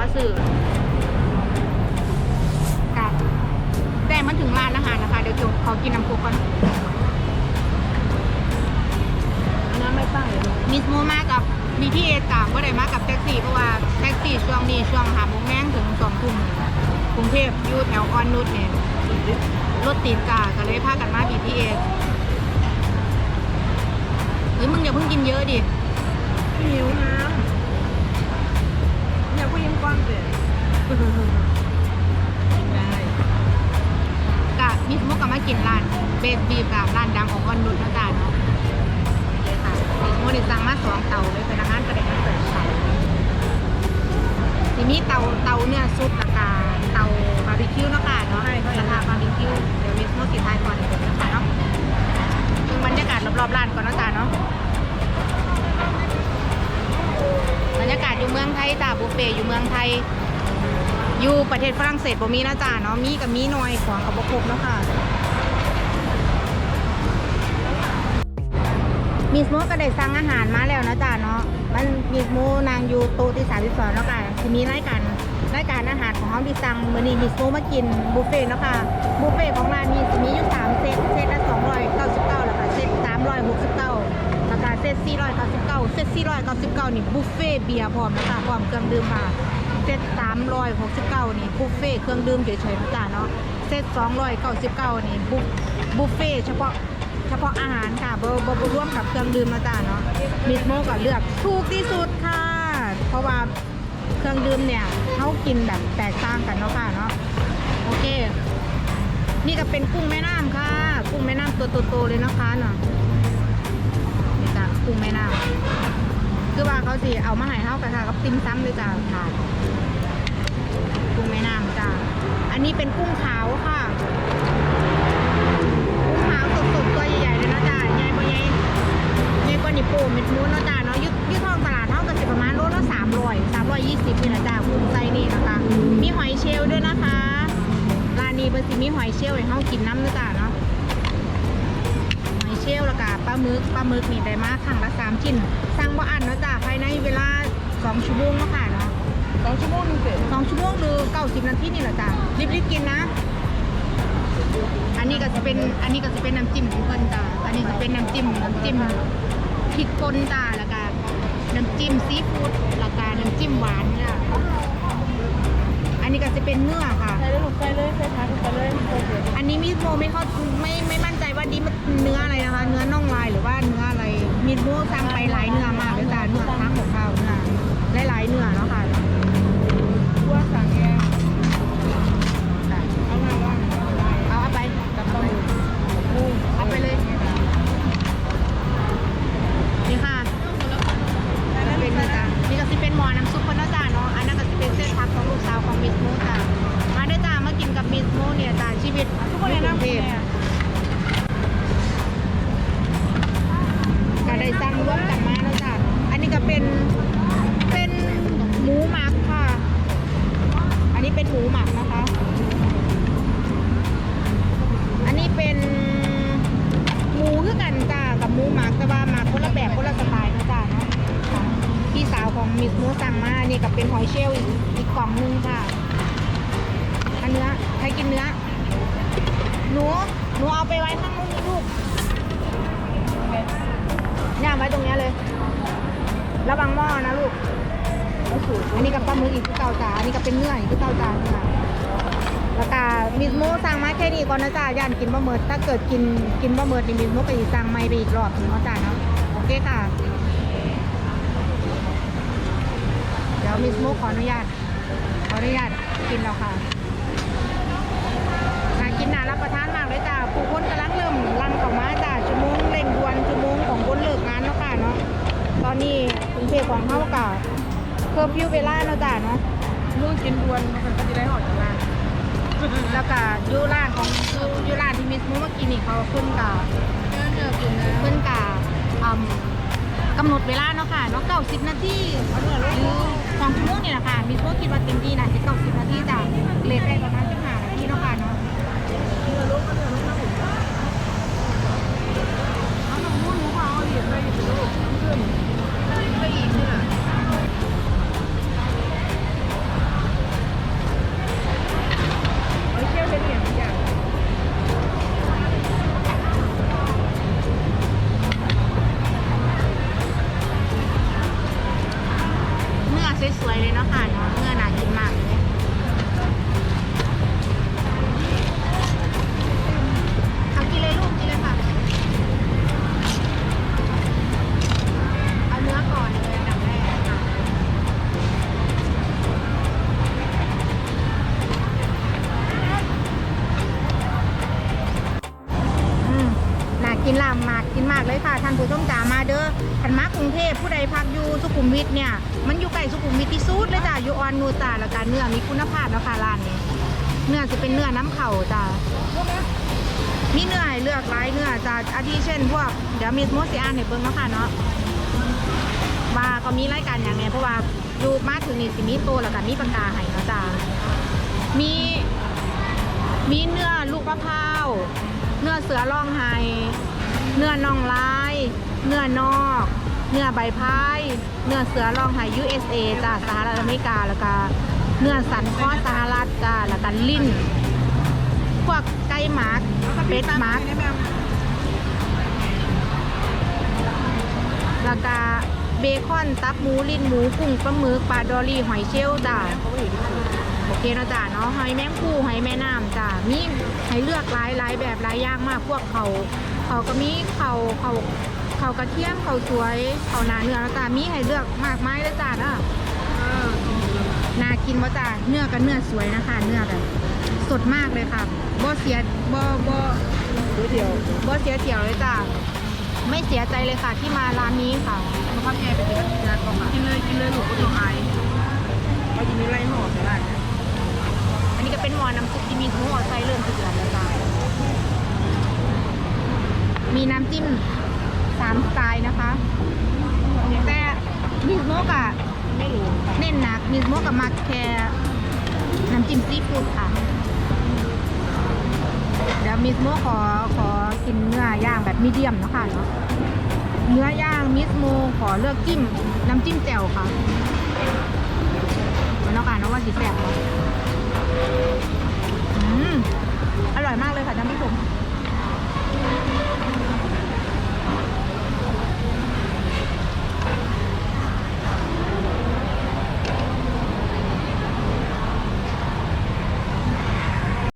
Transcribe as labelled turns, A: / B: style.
A: มา
B: ซื้อกับแต่มันถึงร้านอาหารนะคะ เดี๋ยวจบขอกินน้ำโคกก่อน
A: น้ำไม่ป้ายเลย
B: มิสโมมากับ BTS ต่างก็ได้มากับแท็กซี่เพราะว่าแท็กซี่ช่วงนี้ช่วงหาโมงแม่งถึงสองทุ่มกรุงเทพอยู่แถวออนนุชเนี่ยรถติดจ้าก็เลยพากันมา BTS เฮ้ยมึงอย่าเพิ่งกินเยอะดิ
A: หิวน้ำ อยากพูดยิ้มกว้างเลยกินได้
B: กะมิสโมกับมากินร้านเบสบีกับร้านดังของออนนุชนะจ๊ะเนาะเลยค่ะมิสโมได้สั่งมาสองเตาเลยพนักงานก็ได้มาเสิร์ฟเตาทีนี้เตาเตาเนื้อซุปราคาเตาบาร์บีคิวเนาะค่ะเนาะราคาบาร์บีคิวเดี๋ยวมิสโมสิทายก่อนเดี๋ยวนะคะเนาะดูบรรยากาศรอบๆร้านก่อนเนาะจ๊ะเนาะบรรยากาศอยู่เมืองไทย จ้ะบุฟเฟ่ต์อยู่เมืองไทย อยู่ประเทศฝรั่งเศสบ่มีนะจ๊ะเนาะมีกับมีน้อยของเขาบ่ครบเนาะค่ะมีสโมก็ได้สั่งอาหารมาแล้วนะจ๊ะเนาะมันมีสโมนางอยู่โต๊ะที่32เนาะค่ะทีนี้รายการรายการอาหารของเฮาที่สั่งมือนี้มีสโมมากินบุฟเฟ่ต์เนาะค่ะบุฟเฟ่ต์ของร้านนี้สิมีอยู่3เซต เซตละ299แล้วก็เซต369แล้วก็เซต499เซต 499นี่บุฟเฟ่เบียร์พร้อมนะคะพร้อมเครื่องดื่มค่ะเซต369นี่บุฟเฟ่เครื่องดื่มเฉยๆนะจ๊ะเนาะเซต299นี่บุฟบุฟเฟ่เฉพาะเฉพาะอาหารค่ะบบบบ่ร่วมกับเครื่องดื่มนะจ๊ะเนาะมิสโมก็เลือกถูกที่สุดค่ะ เพราะว่าเครื่องดื่มเนี่ยเขากินแบบแตกต่างกันเนาะค่ะเนาะโอเค นี่ก็เป็นกุ้งแม่น้ำค่ะ กุ้งแม่น้ำตัวโตๆเลยนะคะเนาะนี่จ้ะกุ้งแม่น้ำ คือว่าเขาสิเอามาให้เฮากันค่ะกับติมซ้ำเลยจ้ะค่ะกุ้งแม่น้ำจ้ะอันนี้เป็นกุ้งขาวค่ะ กุ้งขาวสดๆตัวใหญ่ๆเลยนะจ้าใหญ่กว่าใหญ่ใหญ่กว่านิโป้เม็ดมูนเนาะจ้าเนาะอยุยุทองตลาดเท่ากับสิประมาณโลละสามร้อยสามร้อยยี่สิบนี่นะจ้ากุ้งไซนี่นะคะมีหอยเชลล์ด้วยนะคะร้านนี้เป็นสิมีหอยเชลล์ให้เฮากินน้ำนะจ้าเนาะหอยเชลล์แล้วก็ปลาหมึกปลาหมึกนี่ได้มาครั้งละสามชิ้น ชั่วโมงเนาะค่ะเนาะ
A: สองชั่วโมงนึงเสร็จ
B: สองชั่วโมงหรือเก้าสิบนาทีนี่แหละจ้ารีบๆกินนะ อันนี้ก็จะเป็นอันนี้ก็จะเป็นน้ำจิ้มของเพิ่นจ้าอันนี้จะเป็นน้ำจิ้มน้ำจิ้มพริกป่นจ้าแล้วก็น้ำจิ้มซีฟู้ดแล้วก็น้ำจิ้มหวานเนี่ยอันนี้ก็จะเป็นเนื้อค่ะ
A: ใส่เลยลูกใส่เลยใส่ทานไปเลยโอเค
B: อันนี้มิสโมไม่เข้าไม่ไม่มั่นใจว่านี่มันเนื้ออะไรนะคะ เนื้อน่องลายหรือว่าเนื้ออะไรมิสโมสั่งไปหลายเนื้อมาก เป็นหมูหมักนะคะ อันนี้เป็นหมูคือกันจ้ากับหมูหมักแต่ว่าหมักคนละแบบคนละสไตล์นะจ้าเนาะพี่สาวของมิสมูสั่งมานี่กับเป็นหอยเชลล์อีกอีกกล่องนึงค่ะอันเนื้อใครกินเนื้อหนูหนูเอาไปไว้ข้างนู้นนี่ลูกเนี่ยไว้ตรงนี้เลย ระวังหม้อนะลูก อันนี้กับปลาหมึกอีกคือเก่าจ้าอันนี้ก็เป็นเนื้ออีกคือเก่าจ้าค่ะแล้วก็มิสโมสั่งมาแค่นี้ก่อนนะจ๊ะย่านกินบะเมิดถ้าเกิดกินกินบะเมิดนี่มิสโมก็อีสั่งไม่ไปอีกรอบหนึงเนาะจ้ะเนาะโอเคค่ะเดี๋ยวมิสโมขออนุญาตขออนุญาตกินแล้วค่ะน่ากินน่ารับประทานมากเลยจ้ะผู้คนกำลังเริ่มรังเข้ามาจ้ะชั่วโมงเร่งด่วนชั่วโมงของคนเลิกงานเนาะค่ะเนาะตอนนี้กรุงเทพของเขาก็ เคอร์ฟิวเวลาเนาะจ้ะเนาะ
A: ลูกกินดวนมันก็จะได้หอดจากร้าน
B: แล้วก็อยูร้านของอยูอยูร้านที่มิสมูเมื่อกี้นี่เขาขึ้นกับ
A: เนื้อเนื้อกินนะ
B: ขึ้นกับอืมกำหนดเวลาเนาะค่ะเนาะเก้าสิบนาทีหรือสองชั่วโมงนี่แหละค่ะมิสมูคิดว่าเต็มที่นะที่เก้าสิบนาทีจ้ะเลทได้ประมาณสิบห้านาทีเนาะค่ะเนาะ
A: มามาเด้
B: อขันมากรุงเทพผู้ใดพักอยู่สุขุมวิทเนี่ย มันอยู่ใกล้สุขุมวิทที่สุดเลยจ้ะอยู่ออนนูจ้าแล้วก็เนื้อมีคุณภาพเนาะค่ะร้านนี้ เนื้อจะเป็นเนื้อน้ำเข่าจ้ะมีเนื้อให้เลือกหลายเนื้อจ้ะอาทิเช่นพวกเดี๋ยวมีสโมสสิอ่านให้เบิ่งเนาะค่ะเนาะว่าก็มีรายการอย่างไงเพราะว่าอยู่มาถึงนี่สิมีโตแล้วก็มีปากกาให้เนาะจ้ะมีมีเนื้อลูกมะพร้าว เนื้อเสือร่องไห้ เนื้อน่องลาย เนื้อนอก เนื้อใบพาย เนื้อเสือรองไห้ USA จ้าสหรัฐอเมริกาแล้วก็เนื้อสันคอสหรัฐจ้าแล้วก็ลิ้นพวกไก่หมักเป็ดหมักแล้วก็เบคอนตับหมูลิ้นหมูกุ้งปลาหมึกปลาดอรี่หอยเชลล์จ้าโอเคนะจ้าเนาะหอยแมงผู้หอยแม่น้ำจ้ามีให้เลือกหลายหลายแบบหลายอย่างมากพวกเขาเขาก็มีเขาเขา เขากระเทียมเขาสวยเขาหนาเนื้อแล้วจ้ามีให้เลือกมากมายเลยจ้าเนาะน่ากินว่าจ้าเนื้อกับเนื้อสวยนะคะ เนื้อแบบสดมากเลยค่ะบ่เสียบ่บ่
A: เดียว
B: บ่เสียเที่ยวเลยจ้าไม่เสียใจเลยค่ะที่มาร้านนี้ค่ะ
A: มาพักแกไปกินร้านก่อนกินเลยกินเลยหนูก็ต้องอายมากินนี่ไรห่อแต่ร้านนะ
B: อันนี้ก็เป็นหมอน้ำซุปที่มีหมูหัวไส้เริ่มสุดแล้วนะจ้ามีน้ำจิ้ม สามสไตล์นะคะแต่มิสโมกอะ
A: ไม่รู้
B: เน้นหนักมิสโมกับมักแค่น้ำจิ้มซีฟู้ดค่ะเดี๋ยวมิสโมขอขอกินเนื้อย่างแบบมีเดียมเนาะคะเนาะเนื้อย่างมิสโมขอเลือกจิ้มน้ำจิ้มแจ่วค่ะเนาะค่ะเนะว่าสีแซ่บเนาะ